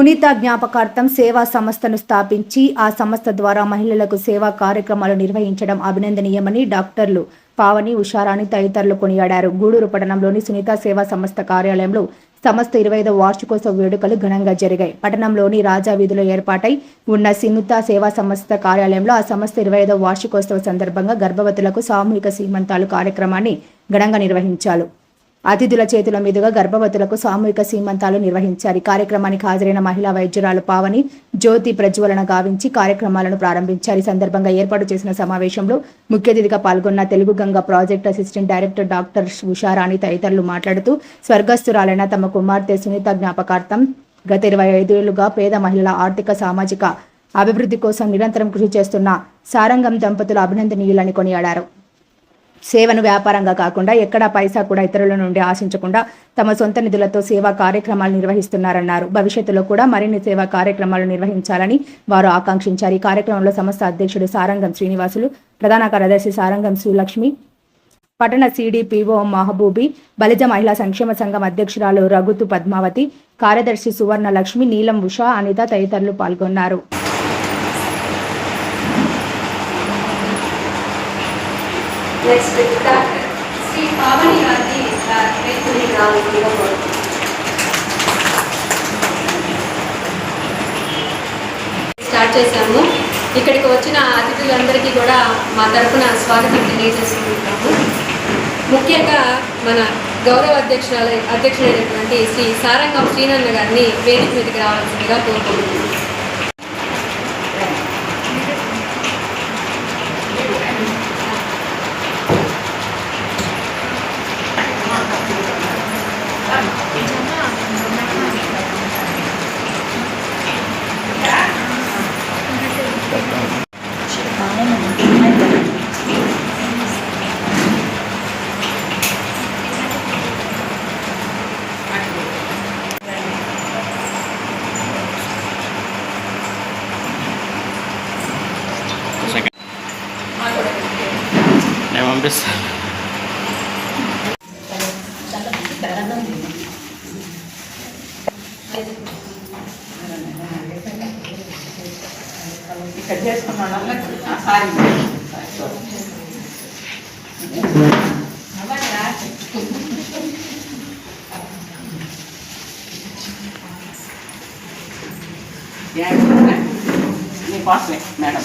సునీత జ్ఞాపకార్థం సేవా సంస్థను స్థాపించి ఆ సంస్థ ద్వారా మహిళలకు సేవా కార్యక్రమాలు నిర్వహించడం అభినందనీయమని డాక్టర్లు పావని ఉషారాణి తదితరులు కొనియాడారు. గూడూరు పట్టణంలోని సునీత సేవా సంస్థ కార్యాలయంలో సంస్థ ఇరవై ఐదవ వార్షికోత్సవ వేడుకలు ఘనంగా జరిగాయి. పట్టణంలోని రాజా వీధిలో ఏర్పాటై ఉన్న సునీత సేవా సంస్థ కార్యాలయంలో ఆ సంస్థ ఇరవై ఐదవ వార్షికోత్సవ సందర్భంగా గర్భవతులకు సామూహిక సీమంతాలు కార్యక్రమాన్ని ఘనంగా నిర్వహించారు. అతిథుల చేతుల మీదుగా గర్భవతులకు సామూహిక సీమంతాలు నిర్వహించారు. కార్యక్రమానికి హాజరైన మహిళా వైద్యురాలు పావని జ్యోతి ప్రజ్వలన గావించి కార్యక్రమాలను ప్రారంభించారు. ఈ సందర్భంగా ఏర్పాటు చేసిన సమావేశంలో ముఖ్య అతిథిగా పాల్గొన్న Telugu Ganga project assistant director doctor Usharani తదితరులు మాట్లాడుతూ స్వర్గస్థురాలైన తమ కుమార్తె సునీత జ్ఞాపకార్థం గత ఇరవై ఐదేళ్ళుగా పేద మహిళల ఆర్థిక సామాజిక అభివృద్ధి కోసం నిరంతరం కృషి చేస్తున్న సారంగం దంపతులు అభినందనీయులని కొనియాడారు. సేవను వ్యాపారంగా కాకుండా ఎక్కడా పైసా కూడా ఇతరుల నుండి ఆశించకుండా తమ సొంత నిధులతో సేవా కార్యక్రమాలు నిర్వహిస్తున్నారన్నారు. భవిష్యత్తులో కూడా మరిన్ని సేవా కార్యక్రమాలు నిర్వహించాలని వారు ఆకాంక్షించారు. ఈ కార్యక్రమంలో సంస్థ అధ్యక్షుడు సారంగం శ్రీనివాసులు ప్రధాన కార్యదర్శి సారంగం సులక్ష్మి పట్టణ సిడిపిఓ మహబూబి బలిజ మహిళా సంక్షేమ సంఘం అధ్యక్షురాలు రఘుతు పద్మావతి కార్యదర్శి సువర్ణ లక్ష్మి నీలం ఉషా అనిత తదితరులు పాల్గొన్నారు. నెక్స్ట్ డాక్టర్ శ్రీ పావని గారిని వేసుకుని రావాల్సిందిగా కోరుతున్నాను స్టార్ట్ చేశాము. ఇక్కడికి వచ్చిన అతిథులందరికీ కూడా మా తరఫున స్వాగతం తెలియజేసుకుంటాము ముఖ్యంగా మన గౌరవ అధ్యక్షురాలు అధ్యక్షుడైనటువంటి శ్రీ సారంగం శ్రీనన్న గారిని వేదిక మీదకి రావాల్సిందిగా కోరుకుంటున్నాము. పంపిస్తాను ఇక్కడ చేసుకున్నాను సారీ నీకోసమే మేడం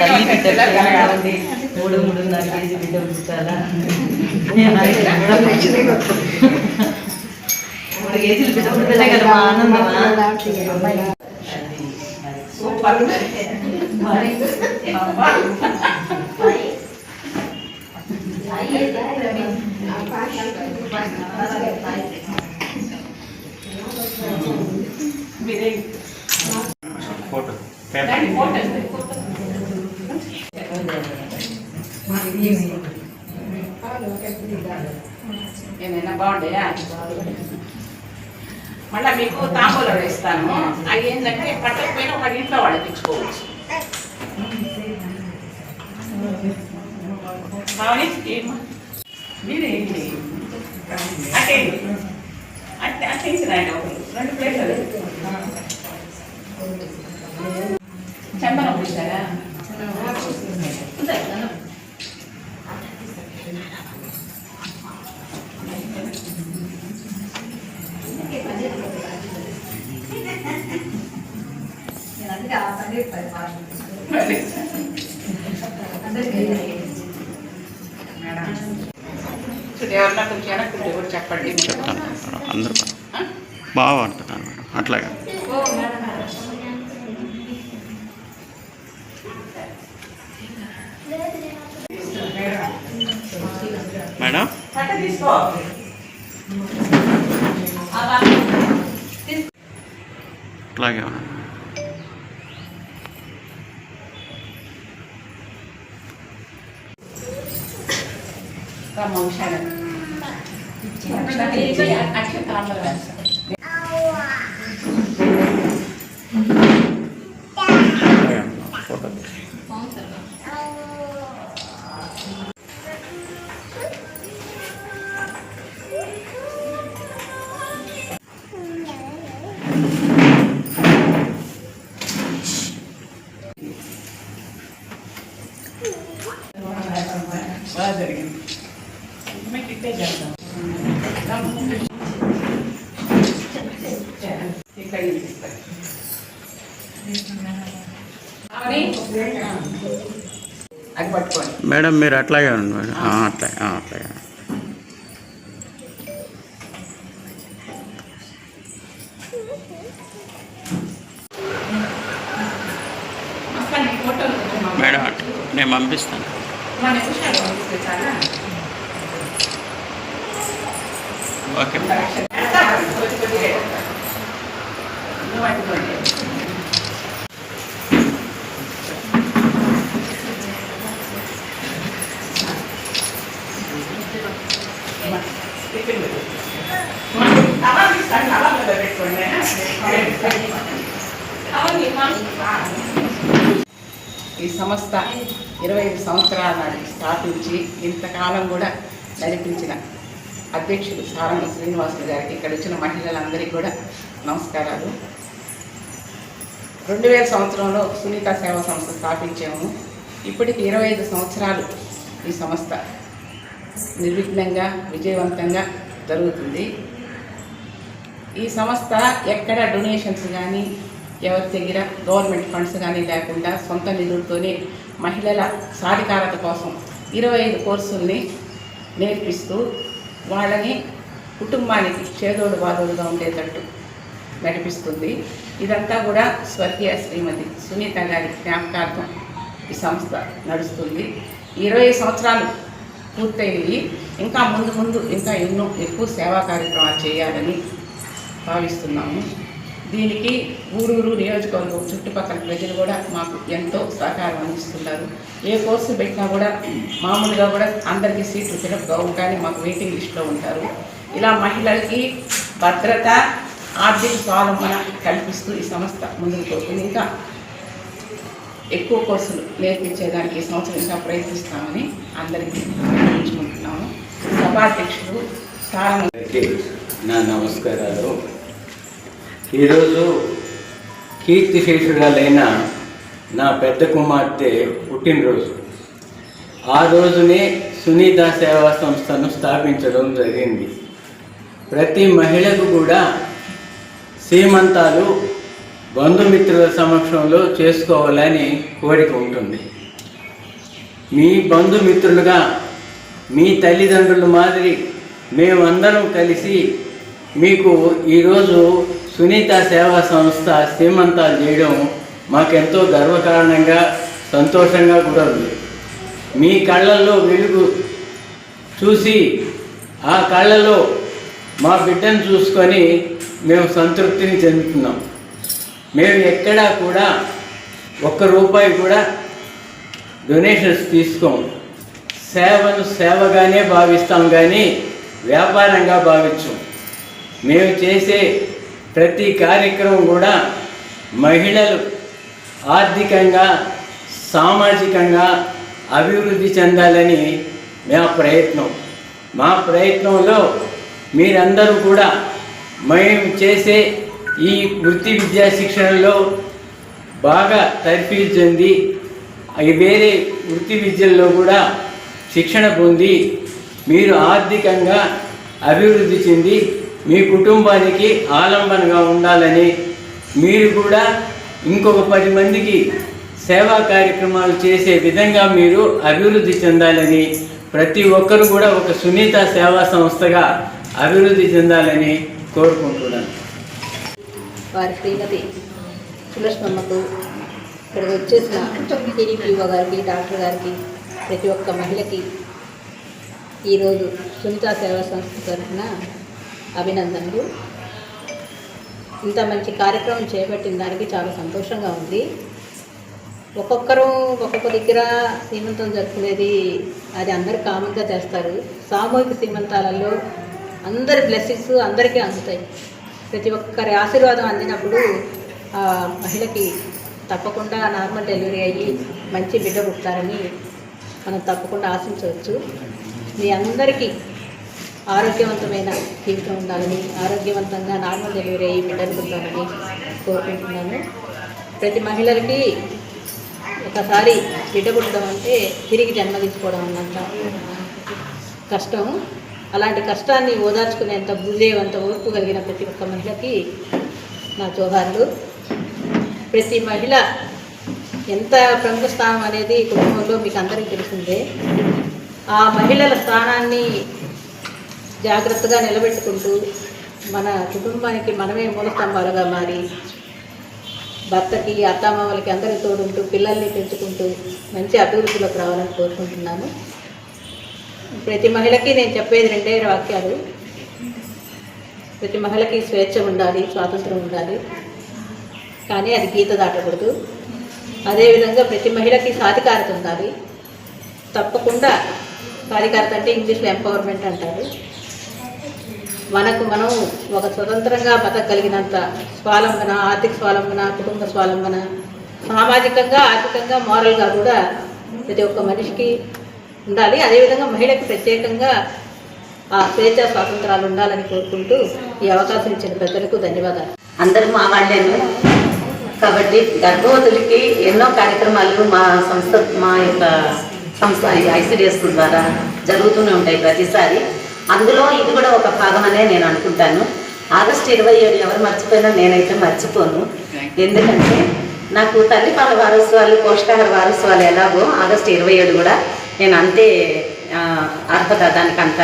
తల్లి బిడ్డ పిల్లగా ఉంది. మూడు మూడున్నర కేజీ బిడ్డ పుట్టాలా మూడు కేజీలు బిడ్డ పుట్టలే కదా మా ఆనందమా సూపర్ అబ్బా. మీరే ఫోటో దాన్ని ఏమైనా బాగుంటాయా? మళ్ళీ మీకు తాంబూలం ఇస్తాను అవి ఏంటంటే పట్టకపోయినా ఒక ఇంట్లో వాడిపించుకోవచ్చు బావని? ఏమ్మా? మీరే ఏంటి? అంటే అంటే రెండు ప్లేట్లు ఎవరన్నా కొంచెం వెనక్కుంటే కూడా చెప్పండి. అందరూ. బాగా వాడుతున్నాను మేడం. అట్లాగా. మేడం? అట్లాగే ఉన్నాను ఇచ్చి ఇట్లా ఇప్పిస్తాను అది పట్టుకోండి మేడం మీరు అట్లాగే ఉండండి మేడం. అట్లాగే అట్లాగే. మేడం నేను పంపిస్తాను. మన హుషారు ఓకే కొద్ది కొద్దిగా నువ్వు పట్టుకోండి ఈ సంస్థ ఇరవై ఐదు సంవత్సరాల నాటి స్థాపించి ఇంతకాలం కూడా నడిపించిన అధ్యక్షుడు సారంగ శ్రీనివాసులు గారికి ఇక్కడ వచ్చిన మహిళలందరికీ కూడా నమస్కారాలు. రెండు వేల సంవత్సరంలో సునీత సేవా సంస్థ స్థాపించాము. ఇప్పటికి ఇరవై ఐదు సంవత్సరాలు ఈ సంస్థ నిర్విఘ్నంగా విజయవంతంగా జరుగుతుంది. ఈ సంస్థ ఎక్కడ డొనేషన్స్ కానీ ఎవరి దగ్గర గవర్నమెంట్ ఫండ్స్ కానీ లేకుండా సొంత నిధులతోనే మహిళల సాధికారత కోసం ఇరవై ఐదు కోర్సుల్ని నేర్పిస్తూ వాళ్ళని కుటుంబానికి చేదోడు బాధోడుగా ఉండేటట్టు నడిపిస్తుంది. ఇదంతా కూడా స్వర్గీయ శ్రీమతి సునీత గారి జ్ఞాపకార్థం ఈ సంస్థ నడుస్తుంది. ఇరవై సంవత్సరాలు పూర్తయ్యి ఇంకా ముందు ముందు ఇంకా ఎన్నో ఎక్కువ సేవా కార్యక్రమాలు చేయాలని భావిస్తున్నాము. దీనికి ఊరూరు నియోజకవర్గం చుట్టుపక్కల ప్రజలు కూడా మాకు ఎంతో సహకారం అందిస్తున్నారు. ఏ కోర్సు పెట్టినా కూడా మామూలుగా కూడా అందరికీ సీట్లు ఫిలప్ ఉంటాయని మాకు వెయిటింగ్ లిస్ట్లో ఉంటారు. ఇలా మహిళలకి భద్రత ఆర్థిక స్వావలంబన కల్పిస్తూ ఈ సంస్థ ముందుకు పోతుంది. ఇంకా ఎక్కువ కోర్సులు నేర్పించేదానికి ఈ సంవత్సరం ఇంకా ప్రయత్నిస్తామని అందరికీ నిర్ణయించుకుంటున్నాము సభాధ్యక్షులు చాలా నా నమస్కారాలు. ఈరోజు కీర్తిశేషురాలైన నా పెద్ద కుమార్తె పుట్టినరోజు. ఆ రోజునే సునీత సేవా సంస్థను స్థాపించడం జరిగింది. ప్రతి మహిళకు కూడా సీమంతాలు బంధుమిత్రుల సమక్షంలో చేసుకోవాలని కోరిక ఉంటుంది. మీ బంధుమిత్రులుగా మీ తల్లిదండ్రుల మాదిరి మేమందరం కలిసి మీకు ఈరోజు సునీత సేవా సంస్థ సీమంతాలు చేయడం మాకెంతో గర్వకారణంగా సంతోషంగా కూడా ఉంది. మీ కళ్ళల్లో వెలుగు చూసి ఆ కళ్ళలో మా బిడ్డను చూసుకొని మేము సంతృప్తిని చెందుతున్నాం. మేము ఎక్కడా కూడా ఒక్క రూపాయి కూడా డొనేషన్స్ తీసుకోము. సేవను సేవగానే భావిస్తాం కానీ వ్యాపారంగా భావించం. మేము చేసే ప్రతి కార్యక్రమం కూడా మహిళలు ఆర్థికంగా సామాజికంగా అభివృద్ధి చెందాలని మా ప్రయత్నం. మా ప్రయత్నంలో మీరందరూ కూడా మేము చేసే ఈ వృత్తి విద్యా శిక్షణలో బాగా తర్ఫీ చెంది వేరే వృత్తి విద్యల్లో కూడా శిక్షణ పొంది మీరు ఆర్థికంగా అభివృద్ధి చెంది మీ కుటుంబానికి ఆలంబనగా ఉండాలని మీరు కూడా ఇంకొక పది మందికి సేవా కార్యక్రమాలు చేసే విధంగా మీరు అభివృద్ధి చెందాలని ప్రతి ఒక్కరు కూడా ఒక సునీత సేవా సంస్థగా అభివృద్ధి చెందాలని కోరుకుంటున్నాను. వారి శ్రీమతి సులక్ష్మమ్మకు ఇక్కడికి వచ్చేసిన టీడీపీఓ గారికి డాక్టర్ గారికి ప్రతి ఒక్క మహిళకి ఈరోజు సునీత సేవా సంస్థ తరఫున అభినందనలు. ఇంత మంచి కార్యక్రమం చేపట్టిన దానికి చాలా సంతోషంగా ఉంది. ఒక్కొక్కరు ఒక్కొక్క దగ్గర సీమంతం జరుపుకునేది అది అందరు కామన్గా చేస్తారు. సామూహిక సీమంతాలలో అందరి బ్లెస్సింగ్స్ అందరికీ అందుతాయి. ప్రతి ఒక్కరి ఆశీర్వాదం అందినప్పుడు ఆ మహిళకి తప్పకుండా నార్మల్ డెలివరీ అయ్యి మంచి బిడ్డ పుట్టారని మనం తప్పకుండా ఆశించవచ్చు. మీ అందరికీ ఆరోగ్యవంతమైన జీవితం ఉండాలని ఆరోగ్యవంతంగా నార్మల్ డెలివరీ అయ్యి బిడ్డలు పుట్టాలని కోరుకుంటున్నాను. ప్రతి మహిళలకి ఒకసారి బిడ్డ పుట్టడం అంటే తిరిగి జన్మదించుకోవడం అన్నంత కష్టం. అలాంటి కష్టాన్ని ఓదార్చుకునేంత బుద్ధేవంత ఓర్పు కలిగిన ప్రతి ఒక్క మహిళకి నా జోహార్లు. ప్రతి మహిళ ఎంత ప్రముఖ స్థానం అనేది కుటుంబంలో మీకు అందరికీ తెలిసిందే. ఆ మహిళల స్థానాన్ని జాగ్రత్తగా నిలబెట్టుకుంటూ మన కుటుంబానికి మనమే మూలస్తంభాలుగా మారి భర్తకి అత్తమామలకి అందరి తోడుంటూ పిల్లల్ని పెంచుకుంటూ మంచి అభివృద్ధిలోకి రావాలని కోరుకుంటున్నాను. ప్రతి మహిళకి నేను చెప్పేది రెండే వాక్యాలు. ప్రతి మహిళకి స్వేచ్ఛ ఉండాలి స్వాతంత్రం ఉండాలి. కానీ అది గీత దాటకూడదు. అదేవిధంగా ప్రతి మహిళకి సాధికారత ఉండాలి. తప్పకుండా సాధికారత అంటే ఇంగ్లీష్లో ఎంపవర్మెంట్ అంటారు. మనకు మనం ఒక స్వతంత్రంగా బతకగలిగినంత స్వాలంబన ఆర్థిక స్వాలంబన కుటుంబ స్వాలంబన సామాజికంగా ఆర్థికంగా మోరల్గా కూడా ప్రతి ఒక్క మనిషికి ఉండాలి. అదేవిధంగా మహిళకి ప్రత్యేకంగా ఆ స్వేచ్ఛ స్వాతంత్రాలు ఉండాలని కోరుకుంటూ ఈ అవకాశం ఇచ్చిన పెద్దలకు ధన్యవాదాలు. అందరూ మా వాళ్ళేను. కాబట్టి గర్భవతులకి ఎన్నో కార్యక్రమాలు మా సంస్థ మా యొక్క సంస్థ ఐసిడిఎస్ ద్వారా జరుగుతూనే ఉంటాయి ప్రతిసారి. అందులో ఇది కూడా ఒక భాగమనే నేను అనుకుంటాను. ఆగస్టు ఇరవై ఏడు ఎవరు మర్చిపోయినా నేనైతే మర్చిపోను. ఎందుకంటే నాకు తల్లిపాల వారోత్సవాలు పోషకాహార వారోత్సవాలు ఎలాగో ఆగస్టు ఇరవై ఏడు కూడా నేను అంతే అర్హత దానికి అంత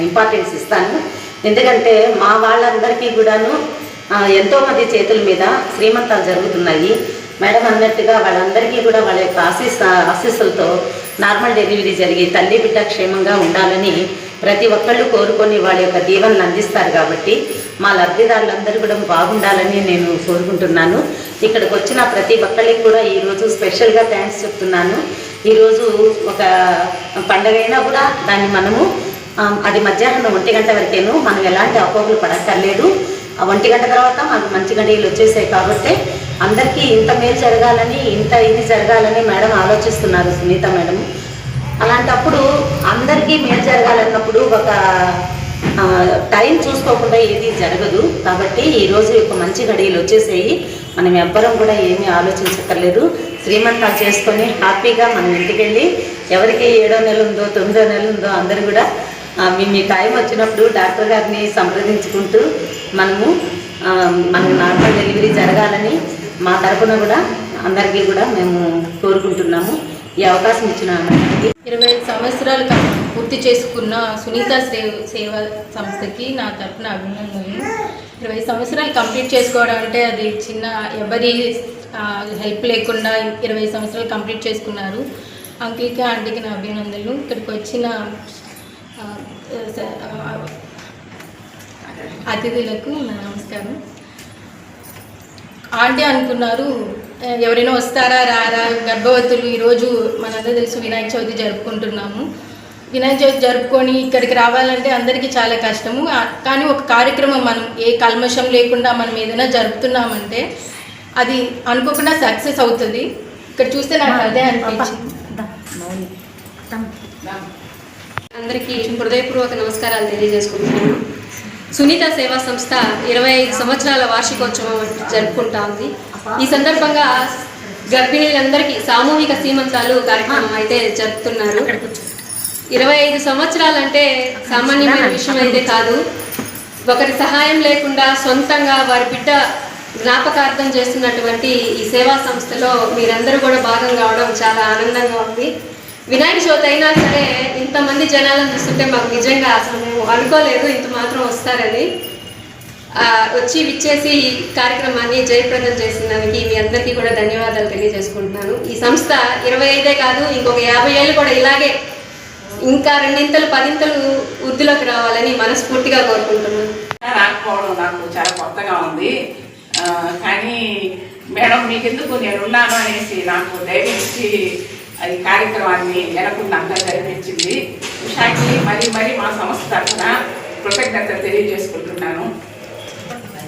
ఇంపార్టెన్స్ ఇస్తాను. ఎందుకంటే మా వాళ్ళందరికీ కూడాను ఆ, ఎంతో మంది చేతుల మీద శ్రీమంతాలు జరుగుతున్నాయి. మేడం అన్నట్టుగా వాళ్ళందరికీ కూడా వాళ్ళ యొక్క ఆశీస్ ఆశీస్సులతో నార్మల్ డెలివరీ జరిగి తల్లి బిడ్డ క్షేమంగా ఉండాలని ప్రతి ఒక్కళ్ళు కోరుకొని వాళ్ళ యొక్క దీవెనలు అందిస్తారు కాబట్టి మా లబ్ధిదారులందరూ కూడా బాగుండాలని నేను కోరుకుంటున్నాను. ఇక్కడికి వచ్చిన ప్రతి ఒక్కళ్ళకి కూడా ఈరోజు స్పెషల్గా థ్యాంక్స్ చెప్తున్నాను. ఈరోజు ఒక పండగ అయినా కూడా దాన్ని మనము అది మధ్యాహ్నం ఒంటి గంట వరకేను మనం ఎలాంటి అపోహలు పడక్కర్లేదు. ఆ ఒంటి గంట తర్వాత మనకు మంచి గడియలు వచ్చేసాయి కాబట్టి అందరికీ ఇంత మేలు జరగాలని ఇంత ఇది జరగాలని మేడం ఆలోచిస్తున్నారు సునీత మేడం అలాంటప్పుడు అందరికీ మేలు జరగాలన్నప్పుడు ఒక టైం చూసుకోకుండా ఏది జరగదు. కాబట్టి ఈరోజు ఒక మంచి గడియలు వచ్చేసేయి. మనం ఎవ్వరం కూడా ఏమీ ఆలోచించక్కర్లేదు. శ్రీమంతాలు చేసుకొని హ్యాపీగా మనం ఇంటికి వెళ్ళి ఎవరికి ఏడో నెల ఉందో తొమ్మిదో నెల ఉందో అందరు కూడా మీ మీ టైం వచ్చినప్పుడు డాక్టర్ గారిని సంప్రదించుకుంటూ మనము మన నార్మల్ డెలివరీ జరగాలని మా తరపున కూడా అందరికీ కూడా మేము కోరుకుంటున్నాము. ఈ అవకాశం ఇచ్చిన ఇరవై ఐదు సంవత్సరాలు పూర్తి చేసుకున్న సునీత సేవా సంస్థకి నా తరఫున అభినందనలు. ఇరవై సంవత్సరాలు కంప్లీట్ చేసుకోవడం అంటే అది చిన్న ఎవరి హెల్ప్ లేకుండా ఇరవై సంవత్సరాలు కంప్లీట్ చేసుకున్నారు. అంకిల్కి ఆంటీకి నా అభినందనలు. ఇక్కడికి వచ్చిన అతిథులకు నా నమస్కారం. ఆంటీ అనుకున్నారు ఎవరైనా వస్తారా రారా? గర్భవతులు ఈరోజు మనందరూ తెలుసు వినాయక చవితి జరుపుకుంటున్నాము. వినాయక చవితి జరుపుకొని ఇక్కడికి రావాలంటే అందరికీ చాలా కష్టము. కానీ ఒక కార్యక్రమం మనం ఏ కల్మషం లేకుండా మనం ఏదైనా జరుపుతున్నామంటే అది అనుకోకుండా సక్సెస్ అవుతుంది. ఇక్కడ చూస్తే నాకు అదే అనిపించింది. అందరికీ హృదయపూర్వక నమస్కారాలు తెలియజేసుకుంటున్నాను. సునీత సేవా సంస్థ ఇరవై ఐదు సంవత్సరాల వార్షికోత్సవం జరుపుకుంటా ఉంది. ఈ సందర్భంగా గర్భిణీలందరికీ సామూహిక సీమంతాలు కార్యక్రమం అయితే జరుపుతున్నారు. ఇరవై ఐదు సంవత్సరాలంటే సామాన్యమైన విషయం అయితే కాదు. ఒకరి సహాయం లేకుండా సొంతంగా వారి బిడ్డ జ్ఞాపకార్థం చేస్తున్నటువంటి ఈ సేవా సంస్థలో మీరందరూ కూడా భాగం కావడం చాలా ఆనందంగా ఉంది. వినాయక చవితి అయినా సరే ఇంతమంది జనాలను చూస్తుంటే మాకు నిజంగా అసలు మేము అనుకోలేదు ఇంత మాత్రం వస్తారని. వచ్చి విచ్చేసి ఈ కార్యక్రమాన్ని జయప్రదం చేసిన మీ అందరికీ కూడా ధన్యవాదాలు తెలియజేసుకుంటున్నాను. ఈ సంస్థ ఇరవై ఐదే కాదు ఇంకొక యాభై ఏళ్ళు కూడా ఇలాగే ఇంకా రెండింతలు పదింతలు వృద్ధిలోకి రావాలని మనస్ఫూర్తిగా కోరుకుంటున్నాను. రాకపోవడం నాకు చాలా కొత్తగా ఉంది. కానీ మేడం మీకెందుకు నేను ఉన్నాను అనేసి నాకు ధైర్యం ఇచ్చి ఈ కార్యక్రమాన్ని నెలకొండంతా జరిపించింది. ఉషాకి మరీ మరి మా సంస్థ తరఫున కృతజ్ఞత తెలియజేసుకుంటున్నాను.